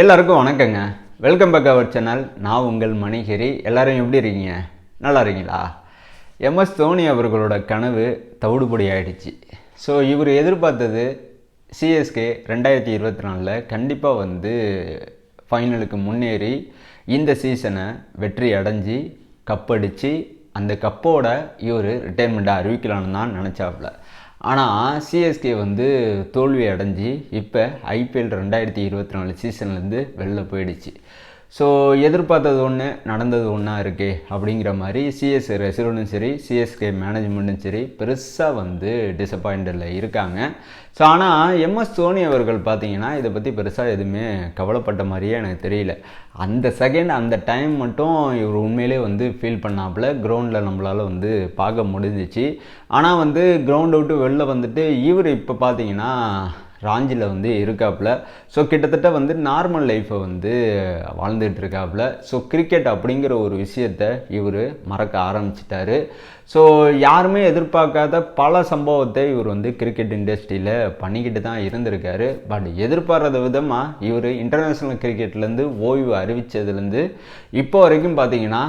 எல்லாருக்கும் வணக்கங்க. Welcome back our channel நான் உங்கள் மணிகிரி. எல்லாரும் எப்படி இருக்கீங்க? நல்லா இருக்கீங்களா? எம்எஸ் தோனி அவர்களோட கனவு தவிடுபடி ஆயிடுச்சு. ஸோ இவர் எதிர்பார்த்தது சிஎஸ்கே ரெண்டாயிரத்தி இருபத்தி நாலில் கண்டிப்பாக வந்து ஃபைனலுக்கு முன்னேறி இந்த சீசனை வெற்றி அடைஞ்சி கப்படிச்சு அந்த கப்போட இவர் ரிட்டைர்மெண்ட்டை அறிவிக்கலான்னு தான் நினச்சாப்புல ஆனால் சிஎஸ்கே வந்து தோல்வி அடைஞ்சு இப்போ ஐபிஎல் ரெண்டாயிரத்தி இருபத்தி நாலு சீசன்லேருந்து வெளில போயிடுச்சு. ஸோ எதிர்பார்த்தது ஒன்று நடந்தது ஒன்றா இருக்கே அப்படிங்கிற மாதிரி சிஎஸ் ரசிகர்களும் சரி சிஎஸ்கே மேனேஜ்மெண்ட்டும் சரி பெருசாக வந்து டிசப்பாயிண்டில் இருக்காங்க. ஸோ ஆனால் எம்எஸ் தோனி அவர்கள் பார்த்தீங்கன்னா இதை பற்றி பெருசாக எதுவுமே கவலைப்பட்ட மாதிரியே எனக்கு தெரியல. அந்த செகண்ட் அந்த டைம் மட்டும் இவர் உண்மையிலே வந்து ஃபீல் பண்ணாப்புல கிரவுண்டில் நம்மளால் வந்து பார்க்க முடிஞ்சிச்சு. ஆனால் வந்து கிரவுண்டை விட்டு வெளில வந்துட்டு இவர் இப்போ பார்த்தீங்கன்னா ராஞ்சியில் வந்து இருக்காப்புல. ஸோ கிட்டத்தட்ட வந்து நார்மல் லைஃப்பை வந்து வாழ்ந்துட்டு இருக்காப்புல. ஸோ கிரிக்கெட் அப்படிங்கிற ஒரு விஷயத்த இவர் மறக்க ஆரம்பிச்சிட்டாரு. ஸோ யாருமே எதிர்பார்க்காத பல சம்பவத்தை இவர் வந்து கிரிக்கெட் இண்டஸ்ட்ரியில் பண்ணிக்கிட்டு தான் இருந்திருக்காரு. பட் எதிர்பாராத விதமாக இவர் இன்டர்நேஷ்னல் கிரிக்கெட்லேருந்து ஓய்வு அறிவித்ததுலேருந்து இப்போ வரைக்கும் பார்த்தீங்கன்னா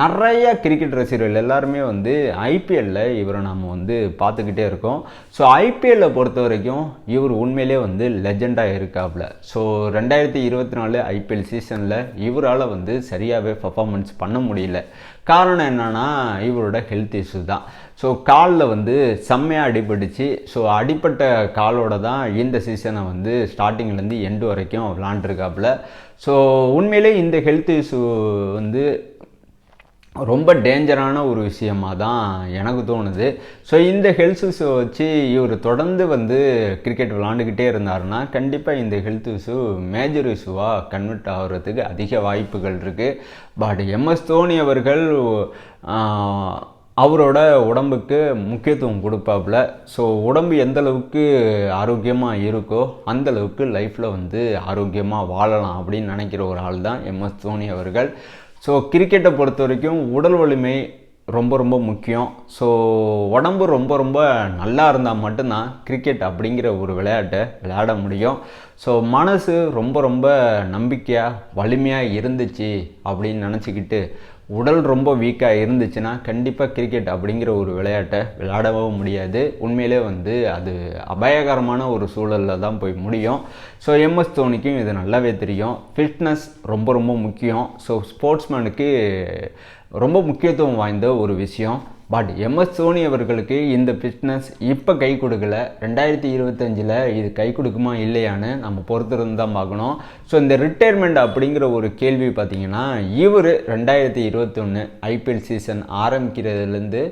நிறைய கிரிக்கெட் ரசிகர்கள் எல்லாருமே வந்து ஐபிஎல்லில் இவரை நம்ம வந்து பார்த்துக்கிட்டே இருக்கோம். ஸோ ஐபிஎல்லை பொறுத்த வரைக்கும் இவர் உண்மையிலே வந்து லெஜெண்டாக இருக்காப்புல ஸோ ரெண்டாயிரத்தி இருபத்தி நாலு ஐபிஎல் சீசனில் இவரால் வந்து சரியாகவே பர்ஃபார்மன்ஸ் பண்ண முடியல. காரணம் என்னன்னா இவரோட ஹெல்த் இஷ்யூ தான். ஸோ காலில் வந்து செம்மையாக அடிபட்டுச்சு. ஸோ அடிப்பட்ட காலோட தான் இந்த சீசனை வந்து ஸ்டார்டிங்லேருந்து எண்டு வரைக்கும் விளாண்டுருக்காப்புல ஸோ உண்மையிலே இந்த ஹெல்த் இஷ்யூ வந்து ரொம்ப டேஞ்சரான ஒரு விஷயமாக தான் எனக்கு தோணுது. ஸோ இந்த ஹெல்த் இஷ்யூ வச்சு இவர் தொடர்ந்து வந்து கிரிக்கெட் விளாண்டுக்கிட்டே இருந்தாருன்னா கண்டிப்பாக இந்த ஹெல்த் இஷ்யூ மேஜர் இஷ்யூவாக கன்வெர்ட் ஆகிறதுக்கு அதிக வாய்ப்புகள் இருக்குது பட் எம்எஸ் தோனி அவர்கள் அவரோட உடம்புக்கு முக்கியத்துவம் கொடுப்பாப்புல. ஸோ உடம்பு எந்த அளவுக்கு ஆரோக்கியமாக இருக்கோ அந்த அளவுக்கு லைஃப்பில் வந்து ஆரோக்கியமாக வாழலாம் அப்படின்னு நினைக்கிற ஒரு ஆள் தான் எம்எஸ் தோனி அவர்கள். ஸோ கிரிக்கெட்டை பொறுத்த வரைக்கும் உடல் வலிமை ரொம்ப ரொம்ப முக்கியம். ஸோ உடம்பு ரொம்ப ரொம்ப நல்லா இருந்தால் மட்டும்தான் கிரிக்கெட் அப்படிங்கிற ஒரு விளையாட்டை விளையாட முடியும். ஸோ மனசு ரொம்ப ரொம்ப நம்பிக்கையாக வலிமையாக இருந்துச்சு அப்படின்னு நினச்சிக்கிட்டு உடல் ரொம்ப வீக்காக இருந்துச்சுன்னா கண்டிப்பாக கிரிக்கெட் அப்படிங்கிற ஒரு விளையாட்டை விளையாடவும் முடியாது. உண்மையிலே வந்து அது அபாயகரமான ஒரு சூழலில் தான் போய் முடியும். ஸோ எம்எஸ் தோனிக்கும் இது நல்லாவே தெரியும். ஃபிட்னஸ் ரொம்ப ரொம்ப முக்கியம். ஸோ ஸ்போர்ட்ஸ்மேனுக்கு ரொம்ப முக்கியத்துவம் வாய்ந்த ஒரு விஷயம். பட் எம்எஸ் தோனி அவர்களுக்கு இந்த பிஸ்னஸ் இப்போ கை கொடுக்கல. ரெண்டாயிரத்தி இருபத்தஞ்சில் இது கை கொடுக்குமா இல்லையான்னு நம்ம பொறுத்திருந்து தான் பார்க்கணும். ஸோ இந்த ரிட்டையர்மெண்ட் அப்படிங்கிற ஒரு கேள்வி பார்த்திங்கன்னா இவர் ரெண்டாயிரத்தி இருபத்தொன்று ஐபிஎல் சீசன் ஆரம்பிக்கிறதுலேருந்து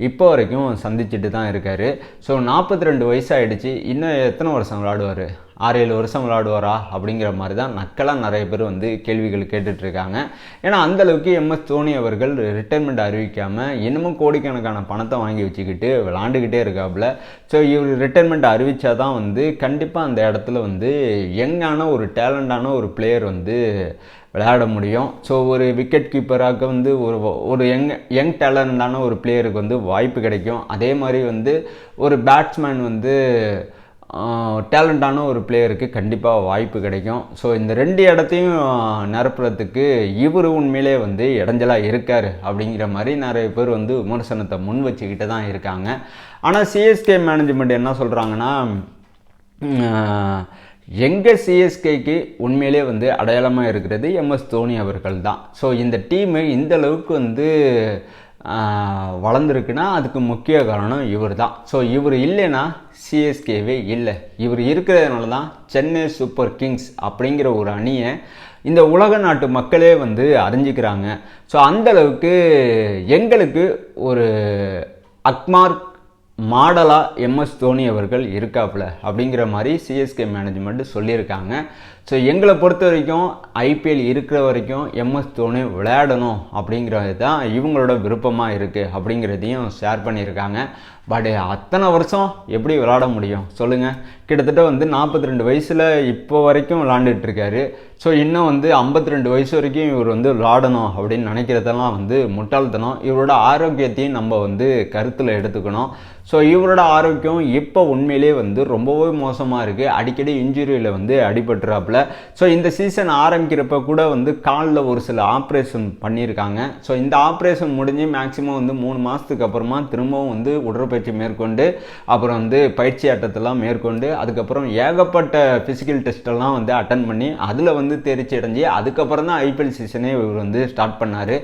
இப்போ வரைக்கும் சந்திச்சுட்டு தான் இருக்கார். ஸோ நாற்பத்தி ரெண்டு வயசாகிடுச்சு இன்னும் எத்தனை வருஷம் விளாடுவார் ஆறு ஏழு வருஷம் விளாடுவாரா அப்படிங்கிற மாதிரி தான் நக்கலாக நிறைய பேர் வந்து கேள்விகள் கேட்டுட்ருக்காங்க. ஏன்னா அந்தளவுக்கு எம்எஸ் தோனி அவர்கள் ரிட்டைர்மெண்ட் அறிவிக்காமல் இன்னமும் கோடிக்கணக்கான பணத்தை வாங்கி வச்சுக்கிட்டு விளாண்டுக்கிட்டே இருக்காப்புல. ஸோ இவர் ரிட்டைர்மெண்ட் அறிவித்தா தான் வந்து கண்டிப்பாக அந்த இடத்துல வந்து யங்கான ஒரு டேலண்டான ஒரு பிளேயர் வந்து விளையாட முடியும். ஸோ ஒரு விக்கெட் கீப்பராக வந்து ஒரு ஒரு யங் யங் டேலண்டான ஒரு பிளேயருக்கு வந்து வாய்ப்பு கிடைக்கும். அதே மாதிரி வந்து ஒரு பேட்ஸ்மேன் வந்து டேலண்டான ஒரு பிளேயருக்கு கண்டிப்பாக வாய்ப்பு கிடைக்கும். ஸோ இந்த ரெண்டு இடத்தையும் நிரப்புறதுக்கு இவர் உண்மையிலே வந்து இடைஞ்சலாக இருக்கார் அப்படிங்கிற மாதிரி நிறைய பேர் வந்து விமர்சனத்தை முன் வச்சுக்கிட்டு தான் இருக்காங்க. ஆனால் சிஎஸ்கே மேனேஜ்மெண்ட் என்ன சொல்கிறாங்கன்னா எங்கள் சிஎஸ்கேக்கு உண்மையிலே வந்து அடையாளமாக இருக்கிறது எம்எஸ் தோனி அவர்கள் தான் ஸோ இந்த டீமு இந்த அளவுக்கு வந்து வளர்ந்துருக்குன்னா அதுக்கு முக்கிய காரணம் இவர் தான் ஸோ இவர் இல்லைன்னா சிஎஸ்கேவே இல்லை. இவர் இருக்கிறதுனால தான் சென்னை சூப்பர் கிங்ஸ் அப்படிங்கிற ஒரு அணியை இந்த உலக நாட்டு மக்களே வந்து அறிஞ்சிக்கிறாங்க. ஸோ அந்தளவுக்கு எங்களுக்கு ஒரு அக்மார்க் மாடலாக எம்எஸ் தோனி அவர்கள் இருக்காப்புல அப்படிங்கிற மாதிரி சிஎஸ்கே மேனேஜ்மெண்ட் சொல்லியிருக்காங்க. ஸோ எங்களை பொறுத்த வரைக்கும் ஐபிஎல் இருக்கிற வரைக்கும் எம்எஸ் தோனி விளையாடணும் அப்படிங்கிறது தான் இவங்களோட விருப்பமாக இருக்குது அப்படிங்கிறதையும் ஷேர் பண்ணியிருக்காங்க. பட் அத்தனை வருஷம் எப்படி விளாட முடியும்? சொல்லுங்கள் கிட்டத்தட்ட வந்து நாற்பத்தி ரெண்டு வயசில் இப்போ வரைக்கும் விளாண்டுட்டுருக்காரு ஸோ இன்னும் வந்து ஐம்பத்தி ரெண்டு வயசு வரைக்கும் இவர் வந்து விளாடணும் அப்படின்னு நினைக்கிறதெல்லாம் வந்து முட்டாள்தனம். இவரோட ஆரோக்கியத்தையும் நம்ம வந்து கருத்தில் எடுத்துக்கணும். ஸோ இவரோட ஆரோக்கியம் இப்போ உண்மையிலே வந்து ரொம்பவே மோசமாக இருக்குது அடிக்கடி இன்ஜுரியில் வந்து அடிபட்டுறாப்புல. ஸோ இந்த சீசன் ஆரம்பிக்கிறப்ப கூட வந்து காலில் ஒரு சில ஆப்ரேஷன் பண்ணியிருக்காங்க. ஸோ இந்த ஆப்ரேஷன் முடிஞ்சு மேக்ஸிமம் வந்து மூணு மாதத்துக்கு அப்புறமா திரும்பவும் வந்து உடற்பயிற்சி மேற்கொண்டு அப்புறம் வந்து பயிற்சி ஆட்டத்தெல்லாம் மேற்கொண்டு அதுக்கப்புறம் ஏகப்பட்ட ஃபிசிக்கல் டெஸ்ட்டெல்லாம் வந்து அட்டன் பண்ணி அதில் வந்து தேர்ச்சி அடைஞ்சு அதுக்கப்புறம் தான் ஐபிஎல் சீசனே இவர் வந்து ஸ்டார்ட் பண்ணார்.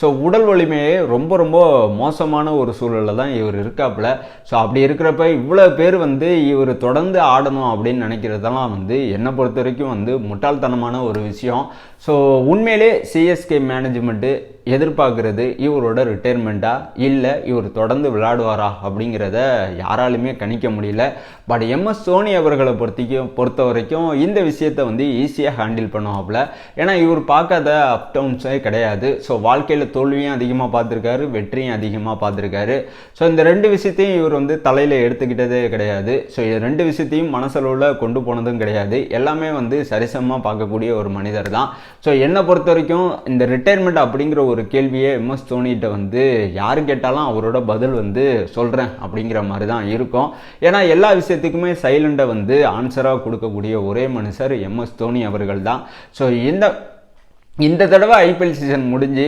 ஸோ உடல் வலிமையே ரொம்ப ரொம்ப மோசமான ஒரு சூழலில் தான் இவர் இருக்காப்புல. ஸோ அப்படி இருக்கிறப்ப இவ்வளோ பேர் வந்து இவர் தொடர்ந்து ஆடணும் அப்படின்னு நினைக்கிறதெல்லாம் வந்து என்னை பொறுத்த வரைக்கும் வந்து முட்டாள்தனமான ஒரு விஷயம். ஸோ உண்மையிலே சிஎஸ்கே மேனேஜ்மெண்ட்டு எதிர்பார்க்குறது இவரோட ரிட்டையர்மெண்ட்டா இல்லை இவர் தொடர்ந்து விளையாடுவாரா அப்படிங்கிறத யாராலுமே கணிக்க முடியல. பட் எம்எஸ் தோனி அவர்களை பொறுத்திக்கும் பொறுத்த வரைக்கும் இந்த விஷயத்தை வந்து ஈஸியாக ஹேண்டில் பண்ணுவாப்புல. ஏன்னா இவர் பார்க்காத அப் டவுன்ஸே கிடையாது. ஸோ வாழ்க்கையில் தோல்வியும் அதிகமாக பார்த்துருக்காரு வெற்றியும் அதிகமாக பார்த்துருக்காரு. ஸோ இந்த ரெண்டு விஷயத்தையும் இவர் வந்து தலையில் எடுத்துக்கிட்டதே கிடையாது. ஸோ இது ரெண்டு விஷயத்தையும் மனசளவில் கொண்டு போனதும் கிடையாது. எல்லாமே வந்து சரிசமமாக பார்க்கக்கூடிய ஒரு மனிதர் தான் ஸோ என்னை பொறுத்த வரைக்கும் இந்த ரிட்டையர்மெண்ட் அப்படிங்கிற ஒரு கேள்வியை எம்எஸ் தோனிகிட்ட வந்து யார் கேட்டாலும் அவரோட பதில் வந்து சொல்கிறேன் அப்படிங்கிற மாதிரி தான் இருக்கும். ஏன்னா எல்லா விஷயத்துக்குமே சைலண்டை வந்து ஆன்சராக கொடுக்கக்கூடிய ஒரே மனுஷர் எம்எஸ் தோனி அவர்கள் தான் ஸோ இந்த இந்த தடவை ஐபிஎல் சீசன் முடிஞ்சு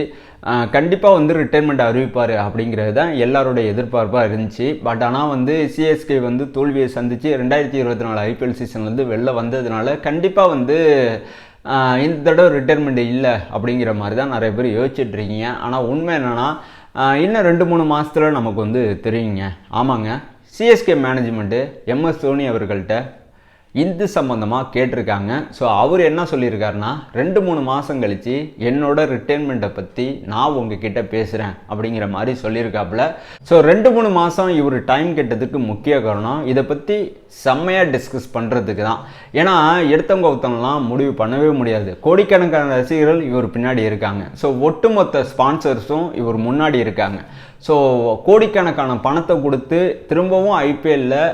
கண்டிப்பாக வந்து ரிட்டைர்மெண்ட் அறிவிப்பார் அப்படிங்கிறது தான் எல்லாரோடைய எதிர்பார்ப்பாக இருந்துச்சு. பட் ஆனால் வந்து சிஎஸ்கே வந்து தோல்வியை சந்தித்து ரெண்டாயிரத்தி இருபத்தி நாலு ஐபிஎல் சீசன்லேருந்து வெளில வந்ததுனால கண்டிப்பாக வந்து இந்த தடவை ரிட்டைர்மெண்ட் இல்லை அப்படிங்கிற மாதிரி தான் நிறைய பேர் யோசிச்சுட்ருக்கீங்க ஆனால் உண்மை என்னென்னா இன்னும் ரெண்டு மூணு மாதத்தில் நமக்கு வந்து தெரியுங்க. ஆமாங்க. சிஎஸ்கே மேனேஜ்மெண்ட்டு எம்எஸ் தோனி அவர்கள்ட்ட இந்து சம்மந்தமாக கேட்டிருக்காங்க. ஸோ அவர் என்ன சொல்லியிருக்காருன்னா ரெண்டு மூணு மாதம் கழித்து என்னோட ரிட்டைர்மெண்ட்டை பற்றி நான் உங்ககிட்ட பேசுகிறேன் அப்படிங்கிற மாதிரி சொல்லியிருக்காப்புல. ஸோ ரெண்டு மூணு மாதம் இவர் டைம் கேட்டதுக்கு முக்கிய காரணம் இதை பற்றி செம்மையாக டிஸ்கஸ் பண்ணுறதுக்கு தான். ஏன்னா எடுத்தவங்க ஒருத்தவங்களாம் முடிவு பண்ணவே முடியாது. கோடிக்கணக்கான ரசிகர்கள் இவர் பின்னாடி இருக்காங்க. ஸோ ஒட்டுமொத்த ஸ்பான்சர்ஸும் இவர் முன்னாடி இருக்காங்க. ஸோ கோடிக்கணக்கான பணத்தை கொடுத்து திரும்பவும் ஐபிஎல்லில்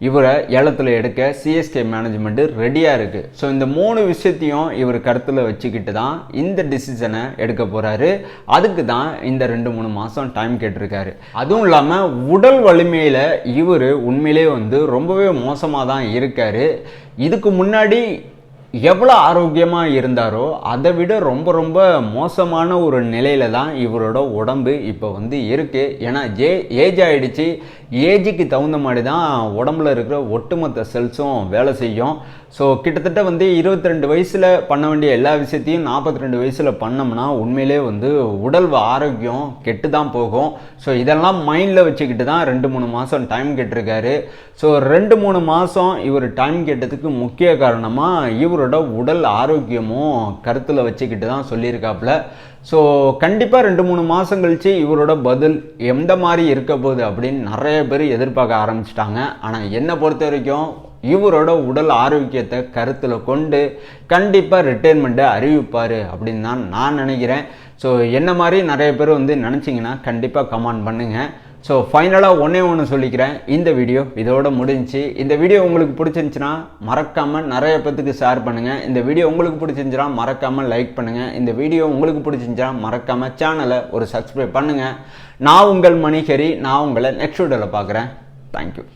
இவரை ஏலத்தில் எடுக்க சிஎஸ்கே மேனேஜ்மெண்ட்டு ரெடியாக இருக்குது ஸோ இந்த மூணு விஷயத்தையும் இவர் கருத்தில் வச்சுக்கிட்டு தான் இந்த டிசிஷனை எடுக்க போகிறாரு அதுக்கு தான் இந்த ரெண்டு மூணு மாதம் டைம் கேட்டிருக்காரு. அதுவும் இல்லாமல் உடல் வலிமையில் இவர் உண்மையிலே வந்து ரொம்பவே மோசமாக தான் இருக்கார். இதுக்கு முன்னாடி எவ்வளோ ஆரோக்கியமாக இருந்தாரோ அதை விட ரொம்ப ரொம்ப மோசமான ஒரு நிலையில தான் இவரோட உடம்பு இப்போ வந்து இருக்குது ஏன்னா ஜே ஏஜ் ஆகிடுச்சு ஏஜுக்கு தகுந்த மாதிரி தான் உடம்புல இருக்கிற ஒட்டுமொத்த செல்ஸும் வேலை செய்யும். ஸோ கிட்டத்தட்ட வந்து இருபத்தி ரெண்டு வயசில் பண்ண வேண்டிய எல்லா விஷயத்தையும் நாற்பத்தி ரெண்டு வயசில் பண்ணோம்னா உண்மையிலே வந்து உடல் ஆரோக்கியம் கெட்டு தான் போகும். ஸோ இதெல்லாம் மைண்டில் வச்சுக்கிட்டு தான் ரெண்டு மூணு மாதம் டைம் கேட்டிருக்காரு. ஸோ ரெண்டு மூணு மாதம் இவர் டைம் கேட்டதுக்கு முக்கிய காரணமாக இவரோட உடல் ஆரோக்கியமும் கருத்தில் வச்சுக்கிட்டு தான் சொல்லியிருக்காப்புல. ஸோ கண்டிப்பாக ரெண்டு மூணு மாதம் கழிச்சு இவரோட பதில் எந்த மாதிரி இருக்க போகுது அப்படின்னு நிறைய பேர் எதிர்பார்க்க ஆரம்பிச்சிட்டாங்க. ஆனால் என்னை பொறுத்த வரைக்கும் இவரோட உடல் ஆரோக்கியத்தை கருத்தில் கொண்டு கண்டிப்பாக ரிட்டைர்மெண்ட்டை அறிவிப்பார் அப்படின்னு தான் நான் நினைக்கிறேன். ஸோ என்ன மாதிரி நிறைய பேர் வந்து நினச்சிங்கன்னா கண்டிப்பாக கமெண்ட் பண்ணுங்கள் ஸோ ஃபைனலாக ஒன்றே ஒன்று சொல்லிக்கிறேன். இந்த வீடியோ இதோட முடிஞ்சு. இந்த வீடியோ உங்களுக்கு பிடிச்சிருந்துச்சுன்னா மறக்காமல் நிறைய பேத்துக்கு ஷேர் பண்ணுங்கள் இந்த வீடியோ உங்களுக்கு பிடிச்சிருந்துச்சுன்னா மறக்காமல் லைக் பண்ணுங்கள் இந்த வீடியோ உங்களுக்கு பிடிச்சிருந்துச்சுன்னா மறக்காமல் சேனலை ஒரு சப்ஸ்கிரைப் பண்ணுங்கள் நான் உங்கள் மணிகரி. நான் உங்களை நெக்ஸ்ட் வீடியோவில் பார்க்குறேன். தேங்க்யூ